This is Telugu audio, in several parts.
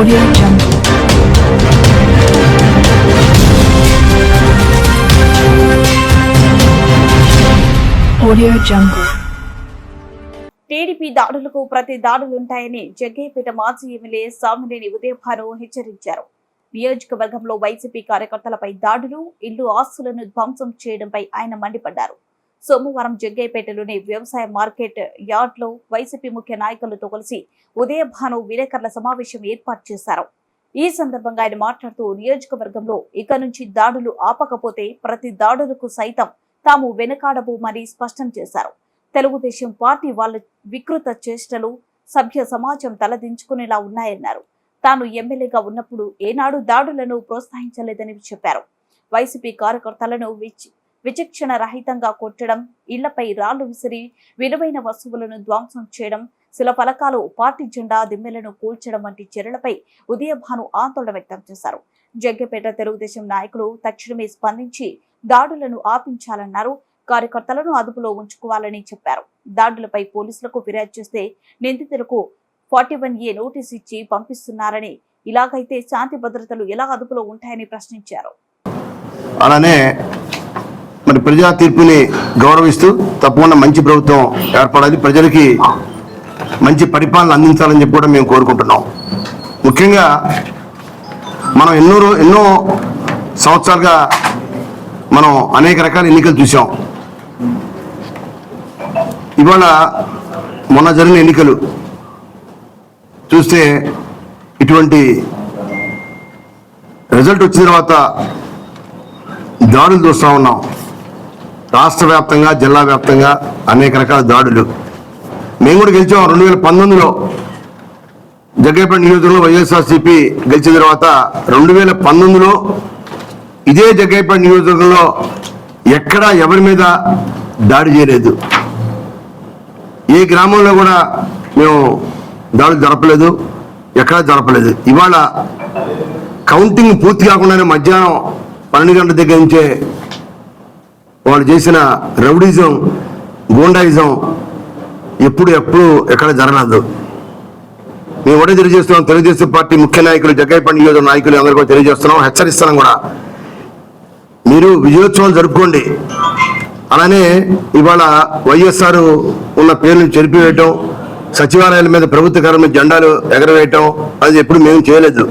Audio Jungle. Audio Jungle. TDP దాడులకు ప్రతి దాడులుంటాయని జగ్గయ్యపేట మాజీ ఎమ్మెల్యే సామినేని ఉదయభాను హెచ్చరించారు నియోజకవర్గంలో వైసీపీ కార్యకర్తలపై దాడులు ఇల్లు ఆస్తులను ధ్వంసం చేయడంపై ఆయన మండిపడ్డారు సోమవారం జగ్గయ్యపేటలోని వ్యవసాయ మార్కెట్ యార్డ్లో వైసీపీ ముఖ్య నాయకులతో కలిసి ఉదయభాను విలేకరుల సమావేశం ఏర్పాటు చేశారు. ఈ సందర్భంగా ఆయన మాట్లాడుతూ నియోజకవర్గంలో ఇక నుంచి దాడులు ఆపకపోతే ప్రతి దాడులకు సైతం తాము వెనకాడబోమని స్పష్టం చేశారు. తెలుగుదేశం పార్టీ వాళ్ళ వికృత చేష్టలు సభ్య సమాజం తలదించుకునేలా ఉన్నాయన్నారు. తాను ఎమ్మెల్యేగా ఉన్నప్పుడు ఏనాడు దాడులను ప్రోత్సహించలేదని చెప్పారు. వైసీపీ కార్యకర్తలను విచక్షణ రహితంగా కొట్టడం ఇళ్ళపై రాళ్ళు విసిరి విలువైన వస్తువులను ధ్వంసం చేయడం శిల ఫలకాలు పార్టీ జెండా దిమ్మెలను కూల్చడం వంటి చర్యలపై ఉదయభాను ఆందోళన వ్యక్తం చేశారు. జగ్గపేట తెలుగుదేశం నాయకులు తక్షణమే స్పందించి దాడులను ఆపించాలన్నారు. కార్యకర్తలను అదుపులో ఉంచుకోవాలని చెప్పారు. దాడులపై పోలీసులకు ఫిర్యాదు చేస్తే నిందితులకు ఫార్టీ వన్ ఏ నోటీస్ ఇచ్చి పంపిస్తున్నారని ఇలాగైతే శాంతి భద్రతలు ఎలా అదుపులో ఉంటాయని ప్రశ్నించారు. అలానే మరి ప్రజా తీర్పుని గౌరవిస్తూ తప్పకుండా మంచి ప్రభుత్వం ఏర్పడాలి. ప్రజలకి మంచి పరిపాలన అందించాలని చెప్పి కూడా మేము కోరుకుంటున్నాం. ముఖ్యంగా మనం ఎన్నో ఎన్నో సంవత్సరాలుగా మనం అనేక రకాల ఎన్నికలు చూసాం ఇవాళ మొన్న జరిగిన ఎన్నికలు చూస్తే ఇటువంటి రిజల్ట్ వచ్చిన తర్వాత దాడులు చూస్తూ ఉన్నాం. రాష్ట్ర వ్యాప్తంగా జిల్లా వ్యాప్తంగా అనేక రకాల దాడులు. మేము కూడా గెలిచాం రెండు వేల పంతొమ్మిదిలో. జగ్గైపేట నియోజకవర్గంలో వైఎస్ఆర్సీపీ గెలిచిన తర్వాత రెండు వేల పంతొమ్మిదిలో ఇదే జగ్గైపేట నియోజకవర్గంలో ఎక్కడా ఎవరి మీద దాడి చేయలేదు. ఏ గ్రామంలో కూడా మేము దాడులు జరపలేదు ఎక్కడా జరపలేదు. ఇవాళ కౌంటింగ్ పూర్తి కాకుండానే మధ్యాహ్నం పన్నెండు గంటల దగ్గర నుంచే వాళ్ళు చేసిన రౌడీజం గూండాయిజం ఎప్పుడు ఎప్పుడు ఎక్కడ జరగదు మేము ఒకటే తెలియజేస్తున్నాం. తెలుగుదేశం పార్టీ ముఖ్య నాయకులు జగ్గైపల్లి నియోజక నాయకులు అందరూ కూడా తెలియజేస్తున్నాం. హెచ్చరిస్తున్నాం కూడా. మీరు విజయోత్సవాలు జరుపుకోండి. అలానే ఇవాళ వైఎస్ఆర్ ఉన్న పేర్లను చెరిపివేయటం సచివాలయాల మీద ప్రభుత్వ జెండాలు ఎగరవేయటం అది ఎప్పుడు మేము చేయలేదు.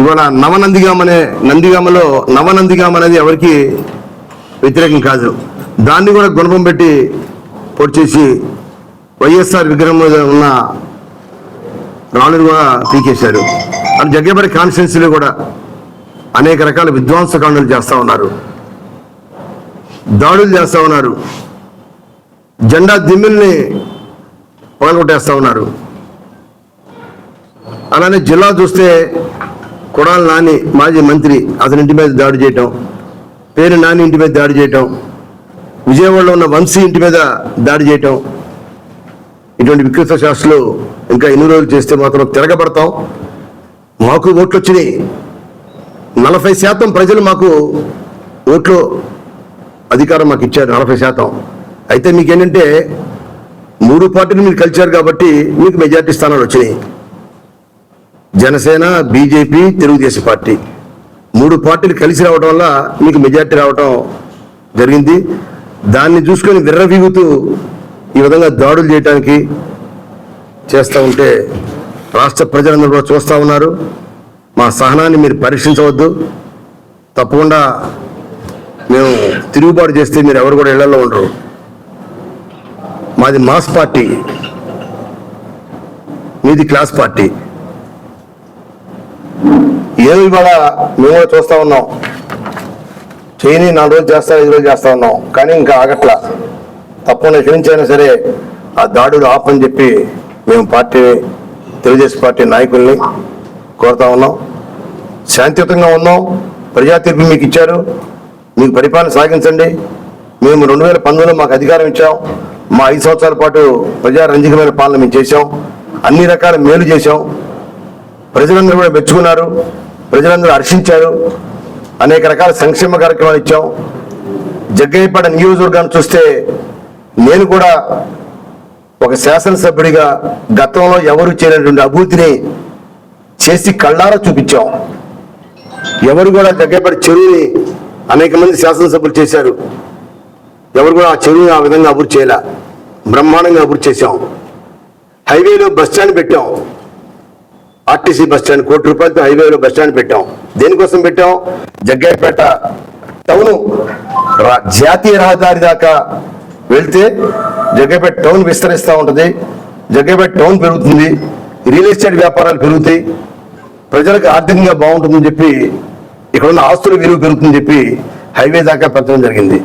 ఇవాళ నవనందిగామనే నందిగామలో నవనందిగామ అనేది ఎవరికి వ్యతిరేకం కాదు. దాన్ని కూడా గుణపం పెట్టి పొడి చేసి వైఎస్ఆర్ విగ్రహం మీద ఉన్న రాళ్ళను కూడా పీకేశారు. అది జగ్గపడి కాన్స్టిట్యున్సీలో కూడా అనేక రకాల విధ్వంసకాండలు చేస్తా ఉన్నారు. దాడులు చేస్తా ఉన్నారు. జెండా దిమ్మిల్ని పగలగొట్టేస్తూ ఉన్నారు. అలానే జిల్లా చూస్తే కొడాల నాని మాజీ మంత్రి అతని ఇంటి మీద దాడి చేయటం పేరు నాని ఇంటి మీద దాడి చేయటం విజయవాడలో ఉన్న వంశీ ఇంటి మీద దాడి చేయటం ఇటువంటి వికృత శాస్త్రులు ఇంకా ఎన్ని రోజులు చేస్తే మాత్రం తిరగబడతాం. మాకు ఓట్లు వచ్చినాయి నలభై శాతం ప్రజలు మాకు ఓట్లు అధికారం మాకు ఇచ్చారు నలభై శాతం. అయితే మీకేంటంటే మూడు పార్టీలు మీరు కలిచారు కాబట్టి మీకు మెజార్టీ స్థానాలు వచ్చినాయి. Janasena BJP Telugudesam party. మూడు పార్టీలు కలిసి రావడం వల్ల మీకు మెజార్టీ రావటం జరిగింది. దాన్ని చూసుకొని విర్రవీగుతూ ఈ విధంగా దాడులు చేయడానికి చేస్తూ ఉంటే రాష్ట్ర ప్రజలందరూ కూడా చూస్తూ ఉన్నారు. మా సహనాన్ని మీరు పరీక్షించవద్దు. తప్పకుండా మేము తిరుగుబాటు చేస్తే మీరు ఎవరు కూడా ఇళ్ళలో ఉండరు. మాది మాస్ పార్టీ మీది క్లాస్ పార్టీ. ఏమి ఇవాళ మేము కూడా చూస్తా ఉన్నాం. చేయని నాలుగు రోజులు చేస్తా ఐదు రోజులు చేస్తా ఉన్నాం. కానీ ఇంకా ఆగట్లా. తప్పకుండా క్షమించైనా సరే ఆ దాడులు ఆపని చెప్పి మేము పార్టీ తెలుగుదేశం పార్టీ నాయకుల్ని కోరుతా ఉన్నాం. శాంతియుతంగా ఉన్నాం. ప్రజా తీర్పు మీకు ఇచ్చారు. మీకు పరిపాలన సాగించండి. మేము రెండు వేల పంతొమ్మిదిలో మాకు అధికారం ఇచ్చాం. మా ఐదు సంవత్సరాల పాటు ప్రజారంజకమైన పాలన మేము చేశాం. అన్ని రకాల మేలు చేశాం. ప్రజలందరూ కూడా మెచ్చుకున్నారు. ప్రజలందరూ హర్షించారు. అనేక రకాల సంక్షేమ కార్యక్రమాలు ఇచ్చాం. జగ్గయ్యపేట నియోజకవర్గాన్ని చూస్తే నేను కూడా ఒక శాసనసభ్యుడిగా గతంలో ఎవరు చేయనటువంటి అభివృద్ధిని చేసి కళ్ళారా చూపించాం. ఎవరు కూడా జగ్గేపేట చెరువుని అనేక మంది శాసనసభ్యులు చేశారు. ఎవరు కూడా ఆ చెరువుని ఆ విధంగా అభివృద్ధి చేయలే. బ్రహ్మాండంగా అభివృద్ధి చేశాం. హైవేలో బస్ స్టాండ్ పెట్టాం. ఆర్టీసీ బస్ స్టాండ్ కోటి రూపాయలతో హైవేలో బస్ స్టాండ్ పెట్టాం. దేనికోసం పెట్టాం? జగ్గయ్యపేట టౌన్. రా- జాతీయ రహదారి దాకా వెళ్తే జగ్గపేట టౌన్ విస్తరిస్తూ ఉంటుంది. జగ్గయ్యపేట టౌన్ పెరుగుతుంది. రియల్ ఎస్టేట్ వ్యాపారాలు పెరుగుతాయి. ప్రజలకు ఆర్థికంగా బాగుంటుందని చెప్పి ఇక్కడ ఉన్న ఆస్తుల విలువ పెరుగుతుందని చెప్పి హైవే దాకా పెట్టడం జరిగింది.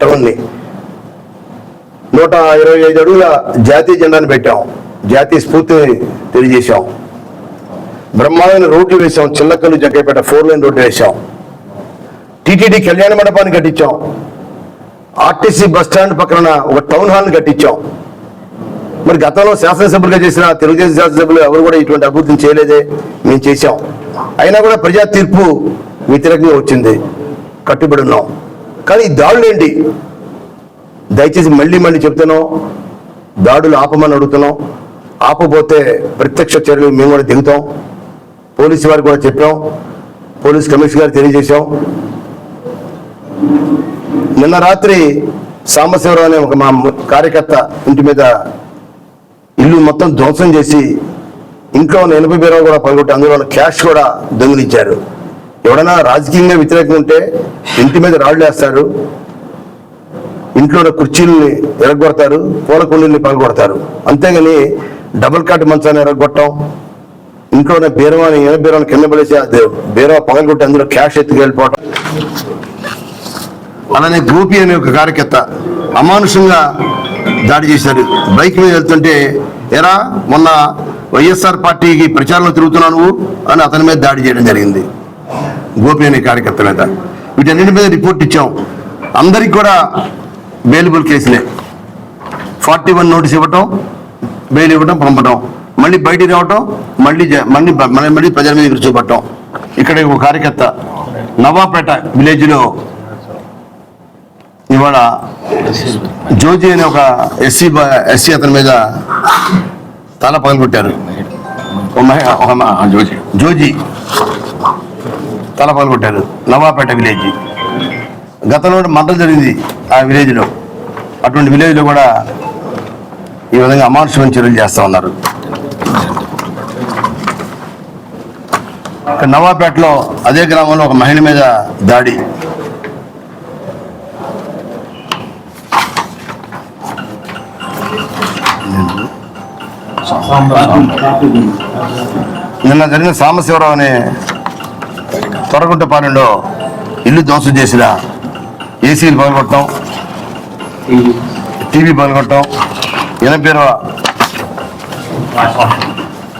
టౌన్ని. నూట ఇరవై ఐదు అడుగుల జాతీయ జెండాను పెట్టాం. జాతీయ స్ఫూర్తిని తెలియజేశాం. బ్రహ్మాండమైన రోడ్లు వేశాం Chillakallu Jaggaipeta four lane road వేశాం. టీటీడీ కళ్యాణ మండపాన్ని కట్టించాం. ఆర్టీసీ బస్ స్టాండ్ పక్కన ఒక టౌన్ హాల్ని కట్టించాం. మరి గతంలో శాసనసభ్యులుగా చేసిన తెలుగుదేశం శాసనసభ్యులు ఎవరు కూడా ఇటువంటి అభివృద్ధిని చేయలేదే మేము చేశాం. అయినా కూడా ప్రజా తీర్పు వ్యతిరేకంగా వచ్చింది. కట్టుబడి ఉన్నాం. కానీ ఈ దాడులు ఏంటి? దయచేసి మళ్ళీ మళ్ళీ చెప్తున్నాం. దాడులు ఆపమని అడుగుతున్నాం. ఆపబోతే ప్రత్యక్ష చర్యలు మేము కూడా దిగుతాం. పోలీసు వారికి కూడా చెప్పాం. పోలీస్ కమిషనర్ గారు తెలియజేశాం. నిన్న రాత్రి సాంబశివరావు అనే ఒక మా కార్యకర్త ఇంటి మీద ఇల్లు మొత్తం ధ్వంసం చేసి ఇంట్లో ఉన్న ఎనభై బీరాలు కూడా పగొట్టి అందులో క్యాష్ కూడా దొంగిలించారు. ఎవడన్నా రాజకీయంగా వ్యతిరేకంగా ఉంటే ఇంటి మీద రాళ్ళు వేస్తారు. ఇంట్లో ఉన్న కుర్చీలని ఎరగొడతారు పూల కుండీల్ని పగలగొడతారు. అంతేగాని డబుల్ కాట్ మంచాన్ని ఎరగొట్టడం ఇంట్లోనే బీరవాని ఏ బీరవాని కింద పడేసి అది బీరవ పగలగొట్టి అందులో క్యాష్ ఎత్తుకు వెళ్ళిపోవటం. అలానే గోపి అనే ఒక కార్యకర్త అమానుషంగా దాడి చేశారు బైక్ మీద వెళ్తుంటే ఎరా మొన్న వైఎస్ఆర్ పార్టీకి ప్రచారంలో తిరుగుతున్నావు నువ్వు అని అతని మీద దాడి చేయడం జరిగింది. గోపి అనే కార్యకర్త మీద. వీటన్నిటి మీద రిపోర్ట్ ఇచ్చాం. అందరికి కూడా బెయిలబుల్ కేసులే. ఫార్టీ వన్ నోటీస్ ఇవ్వటం బెయిల్ ఇవ్వడం పంపటం. మళ్ళీ బయటికి రావటం మళ్ళీ మళ్ళీ మళ్ళీ ప్రజల మీద చూపట్టం ఇక్కడ ఒక కార్యకర్త నవాపేట విలేజ్లో ఇవాళ జ్యోతి అనే ఒక ఎస్సీ ఎస్సీ అతని మీద తల పగలగొట్టారు. ఒక మహి- తల పగలగొట్టారు నవాపేట విలేజ్ గతంలో మంటలు జరిగింది ఆ విలేజ్లో. అటువంటి విలేజ్లో కూడా ఈ విధంగా అమానుషమైన చర్యలు చేస్తూ ఉన్నారు. నవాపేటలో అదే గ్రామంలో ఒక మహిళ మీద దాడి. నిన్న జరిగిన సాంబశివరావు అనే తొరగుంటపాలెంలో ఇల్లు ధ్వంసం చేసిన ఏసీలు పగలగొట్టడం టీవీ పగలగొట్టడం ఎనపేర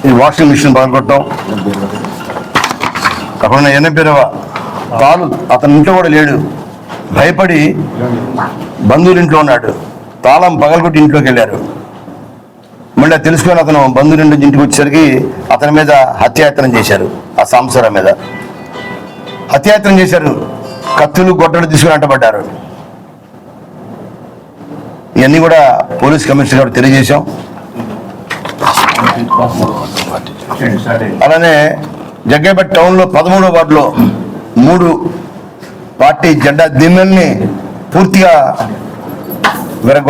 ఈ వాషింగ్ మిషన్ పగలగొట్టడం అక్కడ ఎనభై ఎనపేరవ పాలు అతని ఇంట్లో కూడా లేడు. భయపడి బంధువులు ఇంట్లో ఉన్నాడు. తాళం పగలగొట్టి ఇంట్లోకి వెళ్ళారు. మళ్ళీ తెలుసుకొని అతను బంధువుల నుండి ఇంటికి వచ్చేసరికి అతని మీద హత్యాయత్నం చేశారు ఆ సాంసారం మీద. హత్యాయత్నం చేశారు. కత్తులు గొడ్డలు తీసుకుని అంటబడ్డారు. ఇవన్నీ కూడా పోలీస్ కమిషనర్ గారు తెలియజేశాం. అలానే జగ్గేపేట టౌన్లో పదమూడో వార్డులో మూడు పార్టీ జెండా దిమ్మల్ని పూర్తిగా విరగొట్ట